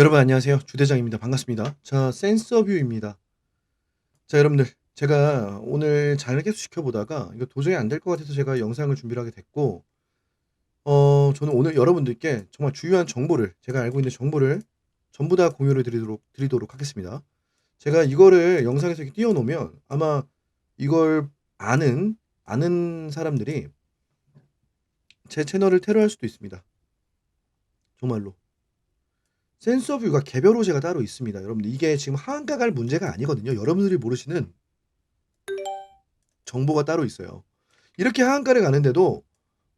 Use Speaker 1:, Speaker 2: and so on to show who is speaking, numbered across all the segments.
Speaker 1: 여러분 안녕하세요. 주대장입니다. 반갑습니다. 자, 센서뷰입니다. 자, 여러분들 제가 오늘 잘 계속 시켜 보다가 이거 도저히 안 될 것 같아서 제가 영상을 준비를 하게 됐고 어 저는 오늘 여러분들께 정말 중요한 정보를 제가 알고 있는 정보를 전부 다 공유를 드리도록 드리도록 하겠습니다. 제가 이거를 영상에서 이렇게 띄워 놓으면 아마 이걸 아는 아는 사람들이 제 채널을 테러할 수도 있습니다. 정말로. 센서뷰가 개별 호재가 따로 있습니다. 여러분들 이게 지금 하한가 갈 문제가 아니거든요. 여러분들이 모르시는 정보가 따로 있어요. 이렇게 하한가를 가는데도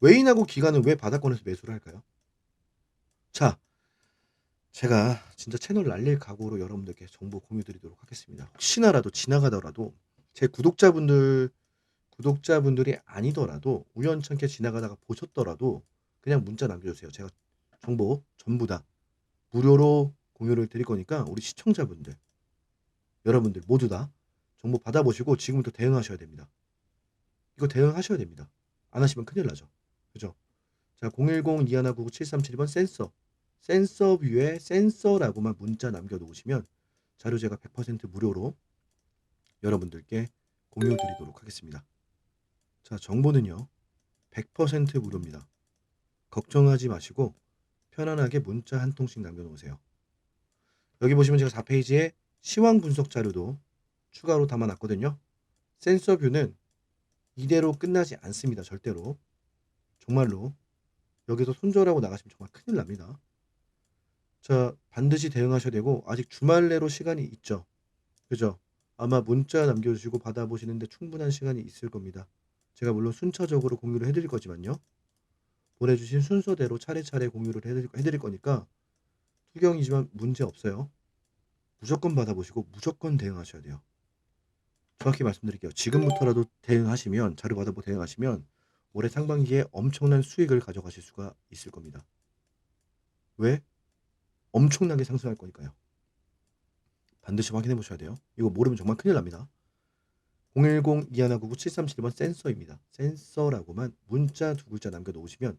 Speaker 1: 외인하고 기관은 왜 바닥권에서 매수를 할까요? 자, 제가 진짜 채널 날릴 각오로 여러분들께 정보 공유 드리도록 하겠습니다. 혹시나라도 지나가더라도 제 구독자분들 구독자분들이 아니더라도 우연찮게 지나가다가 보셨더라도 그냥 문자 남겨주세요. 제가 정보 전부 다 무료로 공유를 드릴 거니까 우리 시청자분들 여러분들 모두 다 정보 받아보시고 지금부터 대응하셔야 됩니다. 이거 대응하셔야 됩니다. 안 하시면 큰일 나죠. 그죠? 자, 010-2199-7372번 센서 센서 뷰에 센서라고만 문자 남겨놓으시면 자료 제가 100% 무료로 여러분들께 공유 드리도록 하겠습니다. 자, 정보는요. 100% 무료입니다. 걱정하지 마시고 편안하게 문자 한 통씩 남겨놓으세요. 여기 보시면 제가 4페이지에 시황 분석 자료도 추가로 담아놨거든요. 센서 뷰는 이대로 끝나지 않습니다. 절대로. 정말로 여기서 손절하고 나가시면 정말 큰일 납니다. 자, 반드시 대응하셔야 되고 아직 주말 내로 시간이 있죠. 그죠? 아마 문자 남겨주시고 받아보시는데 충분한 시간이 있을 겁니다. 제가 물론 순차적으로 공유를 해드릴 거지만요. 보내주신 순서대로 차례차례 공유를 해드릴, 해드릴 거니까 투경이지만 문제 없어요. 무조건 받아보시고 무조건 대응하셔야 돼요. 정확히 말씀드릴게요. 지금부터라도 대응하시면 자료 받아보고 대응하시면 올해 상반기에 엄청난 수익을 가져가실 수가 있을 겁니다. 왜? 엄청나게 상승할 거니까요. 반드시 확인해 보셔야 돼요. 이거 모르면 정말 큰일 납니다. 010-2199-7372번 센서입니다. 센서라고만 문자 두 글자 남겨 놓으시면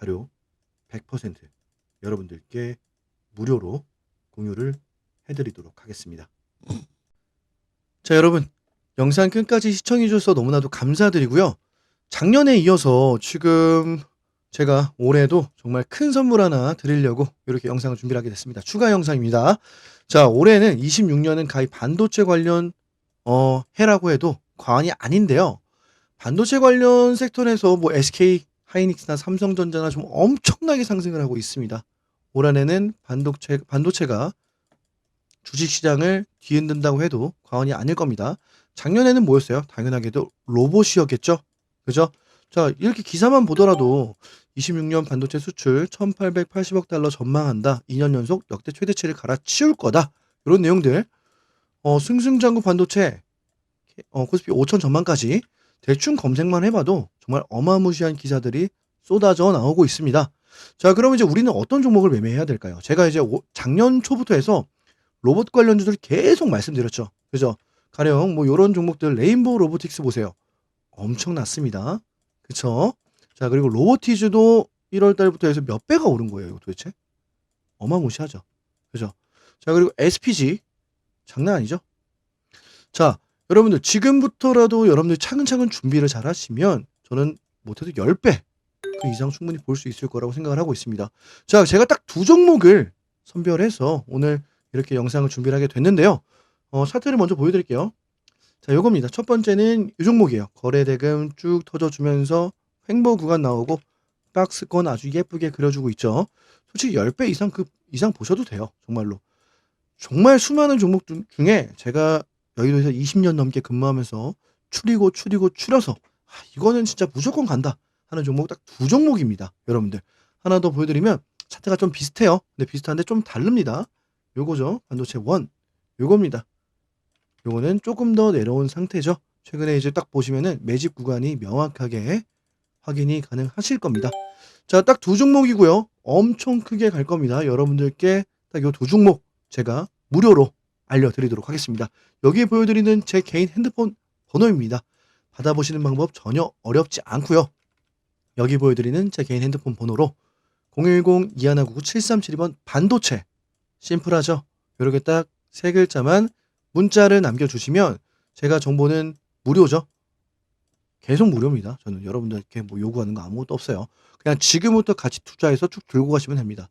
Speaker 1: 자료 100% 여러분들께 무료로 공유를 해드리도록 하겠습니다. 자, 여러분. 영상 끝까지 시청해주셔서 너무나도 감사드리고요. 작년에 이어서 지금 제가 올해도 정말 큰 선물 하나 드리려고 이렇게 영상을 준비를 하게 됐습니다. 추가 영상입니다. 자, 올해는 26년은 가히 반도체 관련 어, 해라고 해도 과언이 아닌데요. 반도체 관련 섹터에서 뭐 SK 하이닉스나 삼성전자나 좀 엄청나게 상승을 하고 있습니다. 올 한해는 반도체 반도체가 주식시장을 뒤흔든다고 해도 과언이 아닐 겁니다. 작년에는 뭐였어요? 당연하게도 로봇이었겠죠. 그죠? 자, 이렇게 기사만 보더라도 26년 반도체 수출 1880억 달러 전망한다. 2년 연속 역대 최대치를 갈아치울 거다. 이런 내용들. 어, 승승장구 반도체 어, 코스피 5천 전망까지 대충 검색만 해봐도 정말 어마무시한 기사들이 쏟아져 나오고 있습니다. 자, 그럼 이제 우리는 어떤 종목을 매매해야 될까요? 제가 이제 오- 작년 초부터 해서 로봇 관련주들 계속 말씀드렸죠. 그죠? 가령 뭐 이런 종목들 레인보우 로보틱스 보세요. 엄청났습니다. 그쵸? 자, 그리고 로보티즈도 1월 달부터 해서 몇 배가 오른 거예요, 도대체? 어마무시하죠. 그죠? 자, 그리고 SPG 장난 아니죠? 자, 여러분들 지금부터라도 여러분들 차근차근 준비를 잘 하시면 저는 못해도 10배 그 이상 충분히 볼 수 있을 거라고 생각을 하고 있습니다. 자, 제가 딱 두 종목을 선별해서 오늘 이렇게 영상을 준비를 하게 됐는데요. 어, 차트를 먼저 보여드릴게요. 자, 요겁니다. 첫 번째는 이 종목이에요. 거래대금 쭉 터져주면서 횡보 구간 나오고 박스권 아주 예쁘게 그려주고 있죠. 솔직히 10배 이상 그 이상 보셔도 돼요. 정말로. 정말 수많은 종목 중- 중에 제가 여의도에서 20년 넘게 근무하면서 추리고 추리고 추려서 아, 이거는 진짜 무조건 간다 하는 종목 딱 두 종목입니다. 여러분들. 하나 더 보여드리면 차트가 좀 비슷해요. 근데 비슷한데 좀 다릅니다. 요거죠. 반도체 원. 요겁니다. 요거는 조금 더 내려온 상태죠. 최근에 이제 딱 보시면은 매집 구간이 명확하게 확인이 가능하실 겁니다. 자, 딱 두 종목이고요. 엄청 크게 갈 겁니다. 여러분들께 딱 요 두 종목 제가 무료로 알려드리도록 하겠습니다. 여기에 보여드리는 제 개인 핸드폰 번호입니다. 받아보시는 방법 전혀 어렵지 않고요. 여기 보여드리는 제 개인 핸드폰 번호로 010-2199-7372번 반도체 심플하죠? 이렇게 딱 세 글자만 문자를 남겨주시면 제가 정보는 무료죠? 계속 무료입니다. 저는 여러분들께 뭐 요구하는 거 아무것도 없어요. 그냥 지금부터 같이 투자해서 쭉 들고 가시면 됩니다.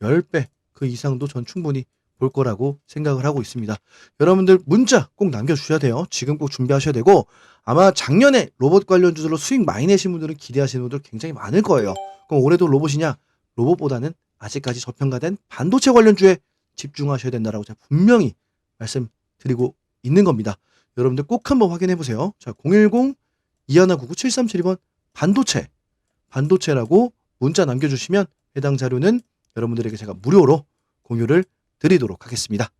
Speaker 1: 10배 그 이상도 전 충분히 볼 거라고 생각을 하고 있습니다. 여러분들 문자 꼭 남겨주셔야 돼요. 지금 꼭 준비하셔야 되고 아마 작년에 로봇 관련 주들로 수익 많이 내신 분들은 기대하시는 분들 굉장히 많을 거예요. 그럼 올해도 로봇이냐? 로봇보다는 아직까지 저평가된 반도체 관련 주에 집중하셔야 된다라고 제가 분명히 말씀드리고 있는 겁니다. 여러분들 꼭 한번 확인해 보세요. 자, 010 2199 7372번 반도체 반도체라고 문자 남겨주시면 해당 자료는 여러분들에게 제가 무료로 공유를 드리도록 하겠습니다.